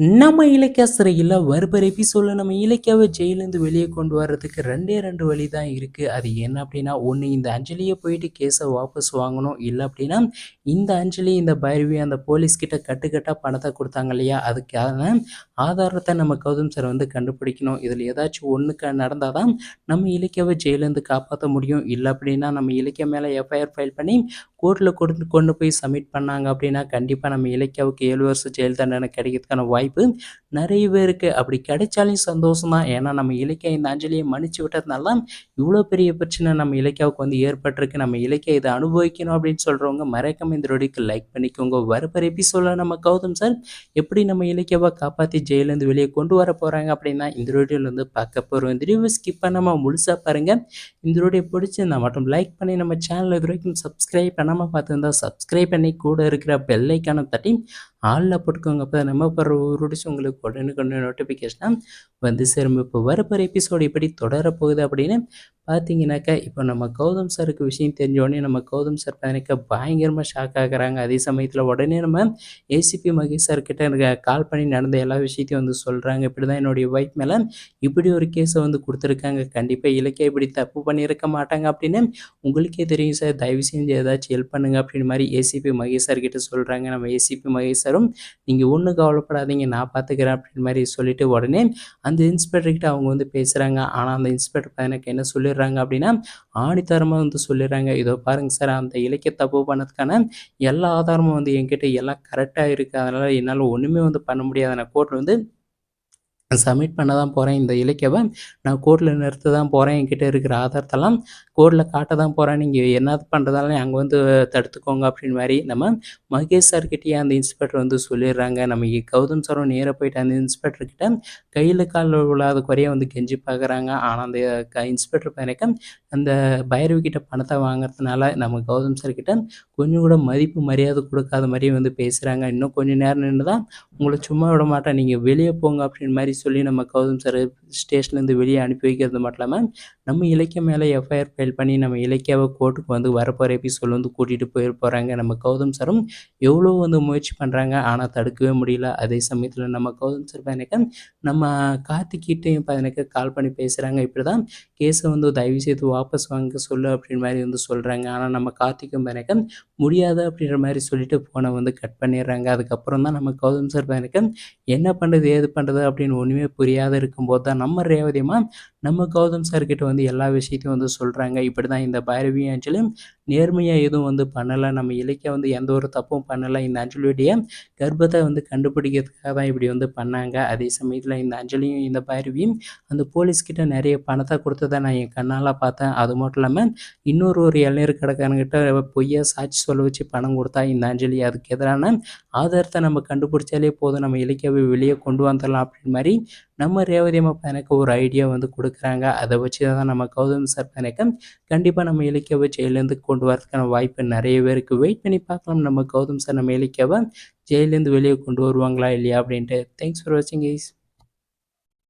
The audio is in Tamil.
நம்ம இலக்கிய சிறையில் வருகிற எபிசோடில் நம்ம இலக்கியாவை ஜெயிலேருந்து வெளியே கொண்டு வர்றதுக்கு ரெண்டே ரெண்டு வழி தான் இருக்குது அது என்ன அப்படின்னா ஒன்று இந்த அஞ்சலியை போயிட்டு கேஸை வாபஸ் வாங்கணும். இல்லை அப்படின்னா இந்த அஞ்சலி இந்த பைரவி அந்த போலீஸ்கிட்ட கட்டுக்கட்டாக பணத்தை கொடுத்தாங்க இல்லையா? அதுக்கான ஆதாரத்தை நம்ம கௌதம் சார் வந்து கண்டுபிடிக்கணும். இதில் ஏதாச்சும் ஒன்றுக்கு நடந்தால் தான் நம்ம இலக்கியாவை ஜெயிலேருந்து காப்பாற்ற முடியும். இல்லை அப்படின்னா நம்ம இலக்கிய மேலே எஃப்ஐஆர் ஃபைல் பண்ணி கோர்ட்டில் கொண்டு கொண்டு போய் சப்மிட் பண்ணாங்க அப்படின்னா கண்டிப்பாக நம்ம இலக்கியாவுக்கு ஏழு வருஷம் ஜெயில் தண்டனை கிடைக்கிறதுக்கான வாய்ப்பு நிறைய பேருக்கு அப்படி கிடைச்சாலும் சந்தோஷம் தான் ஏன்னா நம்ம இலக்கியா இந்த அஞ்சலியை மன்னிச்சு விட்டதுனால இவ்வளோ பெரிய பிரச்சனை நம்ம இலக்கியாவுக்கு வந்து ஏற்பட்டிருக்கு. நம்ம இலக்கியா இதை அனுபவிக்கணும் அப்படின்னு சொல்கிறவங்க மறக்காம இந்த ரொடிக்கு லைக் பண்ணிக்கோங்க. வரப்பர் எபிசோடில் நம்ம கௌதம் சார் எப்படி நம்ம இலக்கியாவை காப்பாற்றி ஜெயிலேருந்து வெளியே கொண்டு வர போகிறாங்க அப்படின்னா இந்த வீடியோவில் வந்து பார்க்க போகிறோம் இந்த வீடியோவை ஸ்கிப் பண்ணாமல் முழுசாக பாருங்கள் இந்த வீடியோ பிடிச்சிருந்தா மட்டும் லைக் பண்ணி நம்ம சேனல் இது வரைக்கும் சப்ஸ்கிரைப் பண்ணாமல் பார்த்துருந்தா சப்ஸ்கிரைப் பண்ணி கூட இருக்கிற பெல்லைக்கான தட்டி ஆளில் போட்டுக்கோங்க. அப்போ நம்ம போகிற ஒரு உங்களுக்கு உடனுக்குடனே நோட்டிஃபிகேஷனாக வந்து சேரும். இப்போ வரப்போகிற எபிசோடு இப்படி தொடரப்போகுது அப்படின்னு பார்த்தீங்கன்னாக்கா இப்போ நம்ம கௌதம் சாருக்கு விஷயம் தெரிஞ்சோடனே நம்ம கௌதம் சார் பார்த்தீங்கன்னாக்கா பயங்கரமாக ஷாக் ஆகுறாங்க. அதே சமயத்தில் உடனே நம்ம ஏசிபி மகேஷ் சார்கிட்ட எனக்கு கால் பண்ணி நடந்த எல்லா விஷயத்தையும் வந்து சொல்கிறாங்க இப்படி தான் என்னுடைய ஒய்ஃப் மேலே இப்படி ஒரு கேஸை வந்து கொடுத்துருக்காங்க. கண்டிப்பாக இலக்கிய இப்படி தப்பு பண்ணியிருக்க மாட்டாங்க அப்படின்னு உங்களுக்கே தெரியும் சார் தயவு செஞ்சு ஏதாச்சும் ஹெல்ப் பண்ணுங்க அப்படின்னு மாதிரி ஏசிபி மகேஷ் சார் கிட்ட சொல்கிறாங்க நம்ம ஏசிபி மகேஷ் சாரும் நீங்கள் ஒன்றும் கவலைப்படாதீங்க நான் பார்த்துக்கிறேன் அப்படின்னு மாதிரி சொல்லிட்டு உடனே அந்த இன்ஸ்பெக்டர்கிட்ட அவங்க வந்து பேசுகிறாங்க ஆனால் அந்த இன்ஸ்பெக்டர் எனக்கு என்ன சொல்லிடுறாங்க? அப்படின்னா ஆணித்தரமாக வந்து சொல்லிடுறாங்க. இதோ பாருங்க சார் அந்த இலக்கிய தப்பு பண்ணதுக்கான எல்லா ஆதாரமும் வந்து என்கிட்ட எல்லாம் கரெக்டாக இருக்குது அதனால் என்னால் ஒன்றுமே வந்து பண்ண முடியாது. நான் கோர்ட்டில் வந்து சப்மிட் பண்ண தான் போகிறேன் இந்த இலக்கியவை. நான் கோர்ட்டில் நிறுத்த தான் போகிறேன் என்கிட்ட இருக்கிற ஆதாரத்தெல்லாம் கோர்ட்டில் காட்ட தான் போகிறேன் நீங்கள் என்ன பண்ணுறதாலும் அங்கே வந்து தடுத்துக்கோங்க அப்படின்னு மாதிரி நம்ம மகேஷ் சார்கிட்டயே அந்த இன்ஸ்பெக்டர் வந்து சொல்லிடுறாங்க. நம்ம கௌதம் சாரும் நேராக போயிட்டு அந்த இன்ஸ்பெக்டர்கிட்ட கையில் காலில் விழாத குறைய வந்து கெஞ்சி பார்க்குறாங்க ஆனால் அந்த க இன்ஸ்பெக்டர் பையனுக்கு அந்த பைரவி கிட்ட பணத்தை வாங்குறதுனால நம்ம கௌதம் சார்கிட்ட கொஞ்சம் கூட மதிப்பு மரியாதை கொடுக்காத மாதிரியே வந்து பேசுகிறாங்க இன்னும் கொஞ்சம் நேரம் நின்று தான் உங்களை சும்மா விட மாட்டேன். நீங்கள் வெளியே போங்க அப்படின்னு மாதிரி சொல்லி நம்ம கௌதம் சார் ஸ்டேஷன்லேருந்து வெளியே அனுப்பி வைக்கிறது மட்டும் இல்லாமல் நம்ம இலக்கியம் மேலே எஃப்ஐஆர் ஃபைல் பண்ணி நம்ம இலக்கியாவை கோர்ட்டுக்கு வந்து வரப்போகிற எபிசோட் வந்து கூட்டிகிட்டு போயிட போகிறாங்க நம்ம கௌதம் சாரும் எவ்வளோ வந்து முயற்சி பண்ணுறாங்க ஆனால் தடுக்கவே முடியல. அதே சமயத்தில் நம்ம கௌதம் சார் பையனுக்கு நம்ம கார்த்திக்கிட்டையும் பையனுக்கு கால் பண்ணி பேசுகிறாங்க இப்படி தான் கேஸை வந்து தயவு செய்து வாபஸ் வாங்க சொல்லு அப்படின்ற மாதிரி வந்து சொல்கிறாங்க ஆனால் நம்ம கார்த்திக்கும் பையனுக்கு முடியாது? அப்படின்ற மாதிரி சொல்லிட்டு ஃபோனை வந்து கட் பண்ணிடுறாங்க. அதுக்கப்புறம் தான் நம்ம கௌதம் சார் பையனுக்கு என்ன பண்ணுறது ஏது பண்ணுறது அப்படின்னு ஒன்றுமே புரியாத இருக்கும்போது தான் நம்ம ரேவதியமா நம்ம கௌதம் சார்கிட்ட வந்து எல்லா விஷயத்தையும் வந்து சொல்கிறாங்க இப்படி தான் இந்த பைரவி அஞ்சலி நேர்மையாக எதுவும் வந்து பண்ணலை. நம்ம இலக்கிய வந்து எந்த ஒரு தப்பும் பண்ணலை. இந்த அஞ்சலியுடைய கர்ப்பத்தை வந்து கண்டுபிடிக்கிறதுக்காக தான் இப்படி வந்து பண்ணாங்க. அதே சமயத்தில் இந்த அஞ்சலியும் இந்த பைரவியும் அந்த போலீஸ்கிட்ட நிறைய பணத்தை கொடுத்ததை நான் என் கண்ணால் பார்த்தேன். அது மட்டும் இல்லாமல் இன்னொரு ஒரு இளைஞர் கடைக்காரங்கிட்ட பொய்யா சாட்சி சொல்ல வச்சு பணம் கொடுத்தா இந்த அஞ்சலி அதுக்கு எதிரான ஆதாரத்தை நம்ம கண்டுபிடிச்சாலே போதும். நம்ம இலக்கியாவை வெளியே கொண்டு வந்துடலாம் அப்படின்னு மாதிரி நம்ம ரேவதி அம்மா பையனுக்கு ஒரு ஐடியா வந்து கொடுக்குறாங்க. அதை வச்சு தான் நம்ம கௌதம் சார் பையனுக்கு கண்டிப்பாக நம்ம இலக்கியாவை ஜெயிலேருந்து கொண்டு வரதுக்கான வாய்ப்பு நிறைய பேருக்கு வெயிட் பண்ணி பார்க்கலாம். நம்ம கௌதம் சார் நம்ம இலக்கியாவை ஜெயிலேருந்து வெளியே கொண்டு வருவாங்களா இல்லையா அப்படின்ட்டு. தேங்க்ஸ் ஃபார் வாட்சிங் கைஸ்